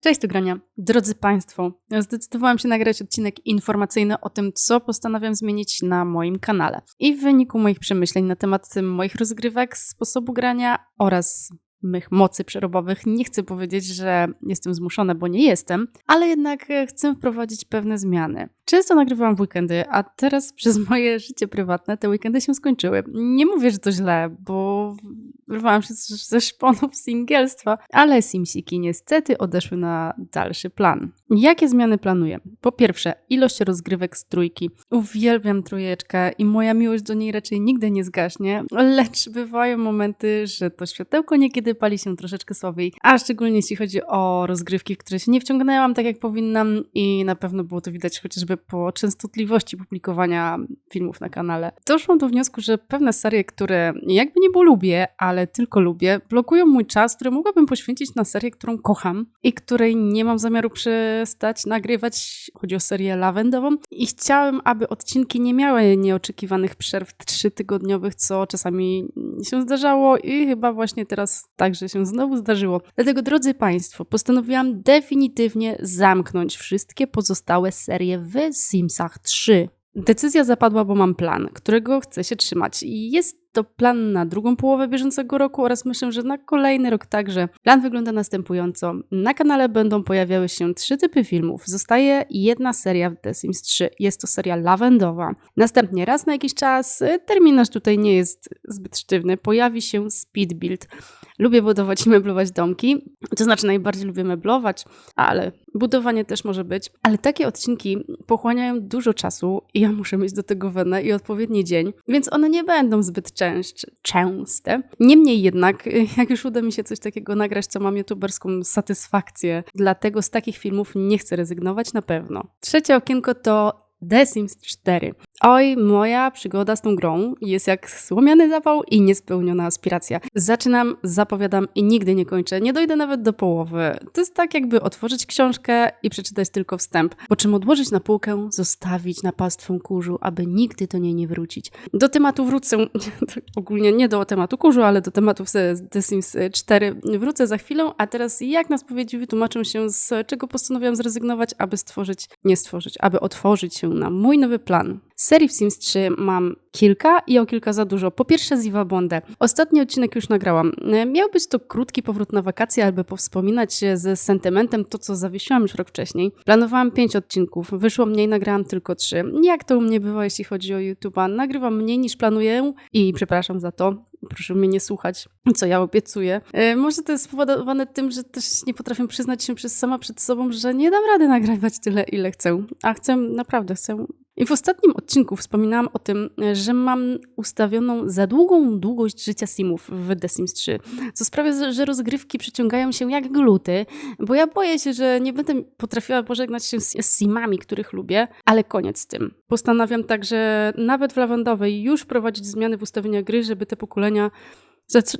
Cześć do grania. Drodzy Państwo, zdecydowałam się nagrać odcinek informacyjny o tym, co postanawiam zmienić na moim kanale. I w wyniku moich przemyśleń na temat moich rozgrywek, sposobu grania oraz mych mocy przerobowych. Nie chcę powiedzieć, że jestem zmuszona, bo nie jestem, ale jednak e, chcę wprowadzić pewne zmiany. Często nagrywałam w weekendy, a teraz przez moje życie prywatne te weekendy się skończyły. Nie mówię, że to źle, bo wyrwałam się ze szponów singielstwa, ale Simsiki niestety odeszły na dalszy plan. Jakie zmiany planuję? Po pierwsze, ilość rozgrywek z trójki. Uwielbiam trójeczkę i moja miłość do niej raczej nigdy nie zgaśnie, lecz bywają momenty, że to światełko niekiedy pali się troszeczkę słabiej, a szczególnie jeśli chodzi o rozgrywki, w które się nie wciągnęłam tak jak powinnam i na pewno było to widać chociażby po częstotliwości publikowania filmów na kanale. Doszłam do wniosku, że pewne serie, które jakby nie było lubię, ale tylko lubię, blokują mój czas, który mogłabym poświęcić na serię, którą kocham i której nie mam zamiaru przestać nagrywać. Chodzi o serię lawendową i chciałem, aby odcinki nie miały nieoczekiwanych przerw trzytygodniowych, co czasami się zdarzało i chyba właśnie teraz także się znowu zdarzyło. Dlatego, drodzy Państwo, postanowiłam definitywnie zamknąć wszystkie pozostałe serie w Simsach 3. Decyzja zapadła, bo mam plan, którego chcę się trzymać. I jest to plan na drugą połowę bieżącego roku oraz myślę, że na kolejny rok także. Plan wygląda następująco. Na kanale będą pojawiały się trzy typy filmów. Zostaje jedna seria w The Sims 3. Jest to seria lawendowa. Następnie raz na jakiś czas, y, terminarz tutaj nie jest zbyt sztywny, pojawi się speed build. Lubię budować i meblować domki, to znaczy najbardziej lubię meblować, ale budowanie też może być. Ale takie odcinki pochłaniają dużo czasu i ja muszę mieć do tego wenę i odpowiedni dzień, więc one nie będą zbyt częst, częste. Niemniej jednak, jak już uda mi się coś takiego nagrać, to mam youtuberską satysfakcję. Dlatego z takich filmów nie chcę rezygnować na pewno. Trzecie okienko to The Sims 4. Oj, moja przygoda z tą grą jest jak słomiany zapał i niespełniona aspiracja. Zaczynam, zapowiadam i nigdy nie kończę. Nie dojdę nawet do połowy. To jest tak, jakby otworzyć książkę i przeczytać tylko wstęp, po czym odłożyć na półkę, zostawić na pastwę kurzu, aby nigdy do niej nie wrócić. Do tematu wrócę, ogólnie nie do tematu kurzu, ale do tematu The Sims 4 wrócę za chwilę, a teraz jak na spowiedzi wytłumaczę się, z czego postanowiłam zrezygnować, aby stworzyć, nie stworzyć, aby otworzyć się na mój nowy plan. Serii w Sims 3 mam kilka i o kilka za dużo. Po pierwsze Ziva Bondę. Ostatni odcinek już nagrałam. E, miał być to krótki powrót na wakacje, albo powspominać ze sentymentem to, co zawiesiłam już rok wcześniej. Planowałam pięć odcinków, wyszło mniej, nagrałam tylko trzy. Jak to u mnie bywa, jeśli chodzi o YouTube'a? Nagrywam mniej niż planuję i przepraszam za to. Proszę mnie nie słuchać, co ja obiecuję. E, może to jest spowodowane tym, że też nie potrafię przyznać się przez sama przed sobą, że nie dam rady nagrywać tyle, ile chcę. A chcę, naprawdę chcę i w ostatnim odcinku wspominałam o tym, że mam ustawioną za długą długość życia simów w The Sims 3, co sprawia, że rozgrywki przyciągają się jak gluty, bo ja boję się, że nie będę potrafiła pożegnać się z simami, których lubię, ale koniec z tym. Postanawiam także nawet w lawendowej już prowadzić zmiany w ustawieniach gry, żeby te pokolenia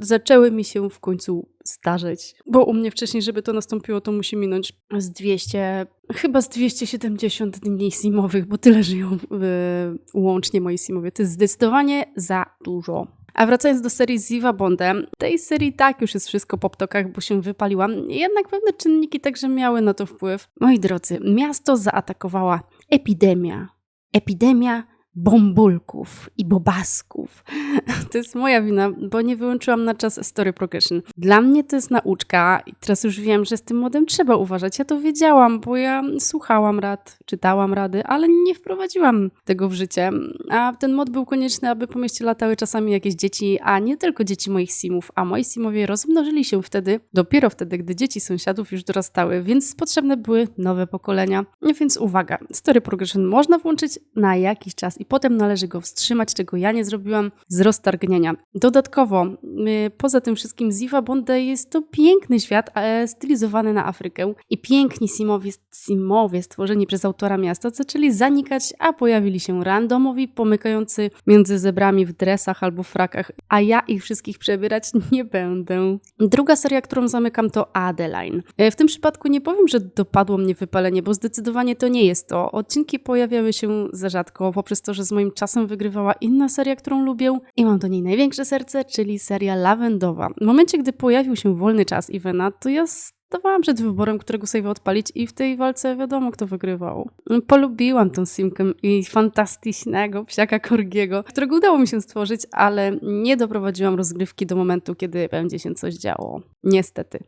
zaczęły mi się w końcu starzeć. Bo u mnie wcześniej, żeby to nastąpiło, to musi minąć z 200, chyba z 270 dni simowych, bo tyle żyją yy, łącznie moi simowie. To jest zdecydowanie za dużo. A wracając do serii Ziva Bondę, tej serii tak już jest wszystko po ptokach, bo się wypaliłam. Jednak pewne czynniki także miały na to wpływ. Moi drodzy, miasto zaatakowała epidemia. Epidemia bombulków i bobasków. To jest moja wina, bo nie wyłączyłam na czas story progression. Dla mnie to jest nauczka i teraz już wiem, że z tym modem trzeba uważać. Ja to wiedziałam, bo ja słuchałam rad, czytałam rady, ale nie wprowadziłam tego w życie. A ten mod był konieczny, aby po mieście latały czasami jakieś dzieci, a nie tylko dzieci moich simów, a moi simowie rozmnożyli się wtedy, dopiero wtedy, gdy dzieci sąsiadów już dorastały, więc potrzebne były nowe pokolenia. Więc uwaga, story progression można włączyć na jakiś czas i potem należy go wstrzymać, czego ja nie zrobiłam z roztargnienia. Dodatkowo, y, poza tym wszystkim Ziva Bonde jest to piękny świat stylizowany na Afrykę i piękni simowie, simowie stworzeni przez autora miasta zaczęli zanikać, a pojawili się randomowi pomykający między zebrami w dresach albo frakach, a ja ich wszystkich przebierać nie będę. Druga seria, którą zamykam to Adeline. Y, w tym przypadku nie powiem, że dopadło mnie wypalenie, bo zdecydowanie to nie jest to. Odcinki pojawiały się za rzadko poprzez to, że z moim czasem wygrywała inna seria, którą lubię i mam do niej największe serce, czyli seria lawendowa. W momencie, gdy pojawił się wolny czas Ivena, to ja stawałam przed wyborem, którego save'a odpalić i w tej walce wiadomo, kto wygrywał. Polubiłam tą simkę i fantastycznego psiaka Korgiego, którego udało mi się stworzyć, ale nie doprowadziłam rozgrywki do momentu, kiedy będzie się coś działo. Niestety.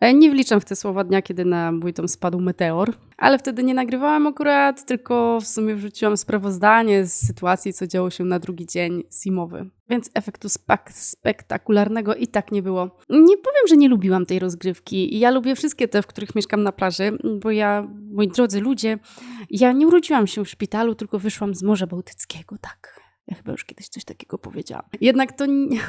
E, nie wliczam w te słowa dnia, kiedy na mój dom spadł meteor, ale wtedy nie nagrywałam akurat, tylko w sumie wrzuciłam sprawozdanie z sytuacji, co działo się na drugi dzień zimowy. Więc efektu spektakularnego i tak nie było. Nie powiem, że nie lubiłam tej rozgrywki. Ja lubię wszystkie te, w których mieszkam na plaży, bo ja, moi drodzy ludzie, ja nie urodziłam się w szpitalu, tylko wyszłam z Morza Bałtyckiego, tak. Ja chyba już kiedyś coś takiego powiedziałam. Jednak to nie,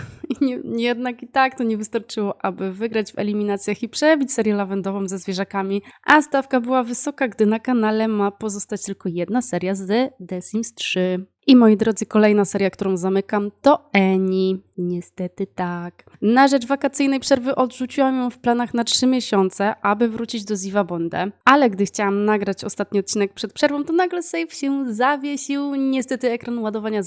nie, jednak i tak to nie wystarczyło, aby wygrać w eliminacjach i przebić serię lawendową ze zwierzakami, a stawka była wysoka, gdy na kanale ma pozostać tylko jedna seria z The Sims 3. I moi drodzy, kolejna seria, którą zamykam, to Eni. Niestety tak. Na rzecz wakacyjnej przerwy odrzuciłam ją w planach na trzy miesiące, aby wrócić do Ziva Bondę. Ale gdy chciałam nagrać ostatni odcinek przed przerwą, to nagle save się zawiesił. Niestety ekran ładowania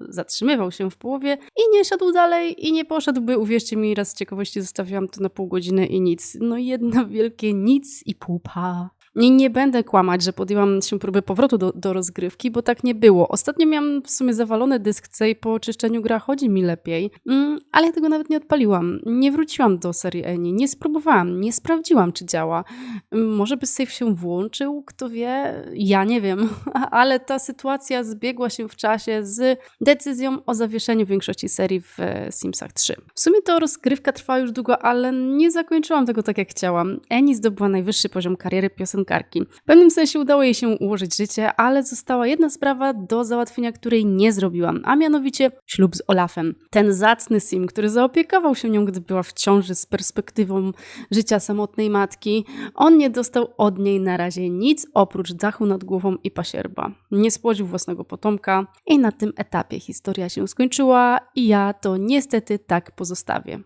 zatrzymywał, się w połowie i nie szedł dalej i nie poszedłby. Uwierzcie mi, raz z ciekawości zostawiłam to na pół godziny i nic. No jedno wielkie nic i pupa. Nie, nie będę kłamać, że podjęłam się próby powrotu do, do rozgrywki, bo tak nie było. Ostatnio miałam w sumie zawalony dysk C i po oczyszczeniu gra chodzi mi lepiej, mm, ale ja tego nawet nie odpaliłam. Nie wróciłam do serii Eni, nie spróbowałam, nie sprawdziłam, czy działa. Mm, może by save się włączył, kto wie? Ja nie wiem, ale ta sytuacja zbiegła się w czasie z decyzją o zawieszeniu większości serii w e, Simsach 3. W sumie to rozgrywka trwa już długo, ale nie zakończyłam tego tak jak chciałam. Eni zdobyła najwyższy poziom kariery piosenki piosenkarki. W pewnym sensie udało jej się ułożyć życie, ale została jedna sprawa do załatwienia, której nie zrobiłam, a mianowicie ślub z Olafem. Ten zacny sim, który zaopiekował się nią, gdy była w ciąży z perspektywą życia samotnej matki, on nie dostał od niej na razie nic oprócz dachu nad głową i pasierba. Nie spłodził własnego potomka i na tym etapie historia się skończyła i ja to niestety tak pozostawię.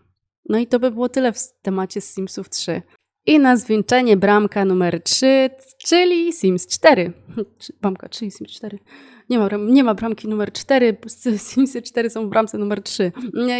No i to by było tyle w temacie Simsów 3. I na zwieńczenie bramka numer 3, czyli Sims 4. Bramka 3 i Sims 4. Nie ma, nie ma bramki numer 4, Simsy 4 są w bramce numer 3.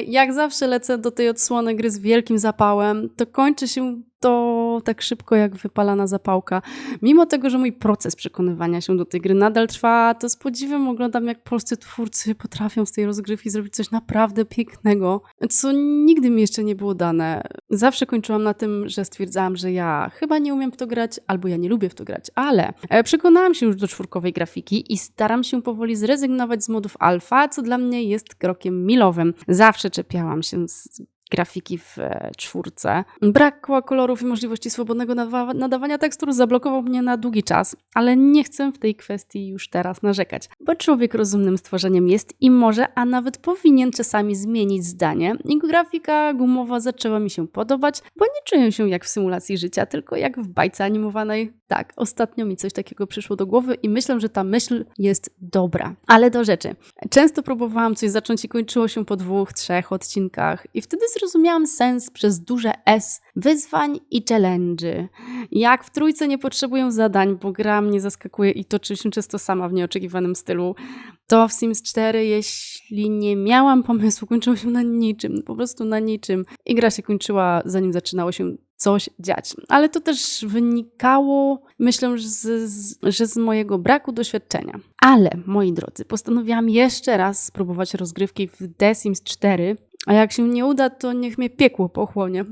Jak zawsze lecę do tej odsłony gry z wielkim zapałem, to kończy się to tak szybko jak wypalana zapałka. Mimo tego, że mój proces przekonywania się do tej gry nadal trwa, to z podziwem oglądam, jak polscy twórcy potrafią z tej rozgrywki zrobić coś naprawdę pięknego, co nigdy mi jeszcze nie było dane. Zawsze kończyłam na tym, że stwierdzałam, że ja chyba nie umiem w to grać, albo ja nie lubię w to grać, ale e, przekonałam się już do czwórkowej grafiki i staram się powoli zrezygnować z modów alfa, co dla mnie jest krokiem milowym. Zawsze czepiałam się z grafiki w e, czwórce. Brak kolorów i możliwości swobodnego nadawania tekstur zablokował mnie na długi czas, ale nie chcę w tej kwestii już teraz narzekać, bo człowiek rozumnym stworzeniem jest i może, a nawet powinien czasami zmienić zdanie. I grafika gumowa zaczęła mi się podobać, bo nie czuję się jak w symulacji życia, tylko jak w bajce animowanej. Tak, ostatnio mi coś takiego przyszło do głowy i myślę, że ta myśl jest dobra. Ale do rzeczy. Często próbowałam coś zacząć i kończyło się po dwóch, trzech odcinkach i wtedy zrozumiałam sens przez duże S wyzwań i challenge. Jak w trójce nie potrzebuję zadań, bo gra mnie zaskakuje i toczy się często sama w nieoczekiwanym stylu, to w Sims 4, jeśli nie miałam pomysłu, kończyło się na niczym, po prostu na niczym. I gra się kończyła, zanim zaczynało się coś dziać. Ale to też wynikało, myślę, że z, że z mojego braku doświadczenia. Ale, moi drodzy, postanowiłam jeszcze raz spróbować rozgrywki w The Sims 4, a jak się nie uda, to niech mnie piekło pochłonie.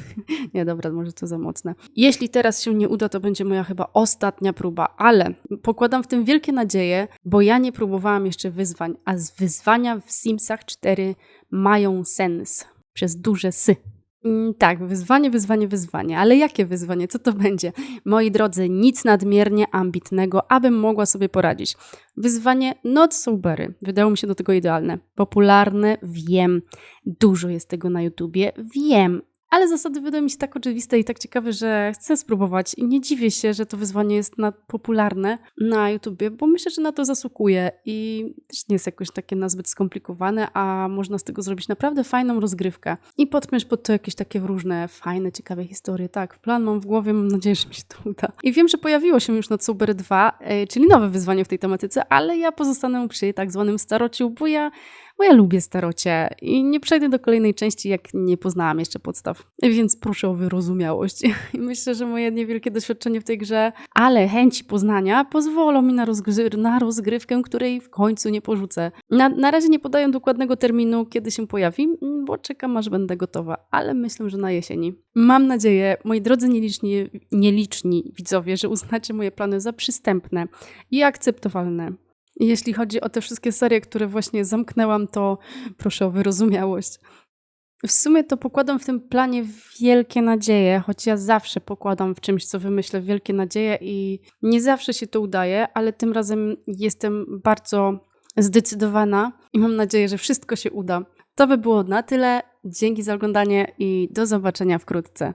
nie, dobra, może to za mocne. Jeśli teraz się nie uda, to będzie moja chyba ostatnia próba, ale pokładam w tym wielkie nadzieje, bo ja nie próbowałam jeszcze wyzwań, a z wyzwania w Simsach 4 mają sens. Przez duże sy. Mm, tak, wyzwanie, wyzwanie, wyzwanie. Ale jakie wyzwanie? Co to będzie? Moi drodzy, nic nadmiernie ambitnego, abym mogła sobie poradzić. Wyzwanie not sobery. Wydało mi się do tego idealne. Popularne, wiem. Dużo jest tego na YouTubie, wiem. Ale zasady wydają mi się tak oczywiste i tak ciekawe, że chcę spróbować i nie dziwię się, że to wyzwanie jest popularne na YouTubie, bo myślę, że na to zasługuje i też nie jest jakoś takie nazbyt skomplikowane, a można z tego zrobić naprawdę fajną rozgrywkę i podpiąć pod to jakieś takie różne fajne, ciekawe historie. Tak, plan mam w głowie, mam nadzieję, że mi się to uda. I wiem, że pojawiło się już na Sober 2, e, czyli nowe wyzwanie w tej tematyce, ale ja pozostanę przy tak zwanym starociu, bo ja bo ja lubię starocie i nie przejdę do kolejnej części, jak nie poznałam jeszcze podstaw. Więc proszę o wyrozumiałość. I myślę, że moje niewielkie doświadczenie w tej grze, ale chęci poznania pozwolą mi na, rozgry- na rozgrywkę, której w końcu nie porzucę. Na, na razie nie podaję dokładnego terminu, kiedy się pojawi, bo czekam, aż będę gotowa, ale myślę, że na jesieni. Mam nadzieję, moi drodzy nieliczni, nieliczni widzowie, że uznacie moje plany za przystępne i akceptowalne. Jeśli chodzi o te wszystkie serie, które właśnie zamknęłam, to proszę o wyrozumiałość. W sumie to pokładam w tym planie wielkie nadzieje, choć ja zawsze pokładam w czymś, co wymyślę, wielkie nadzieje i nie zawsze się to udaje, ale tym razem jestem bardzo zdecydowana i mam nadzieję, że wszystko się uda. To by było na tyle. Dzięki za oglądanie i do zobaczenia wkrótce.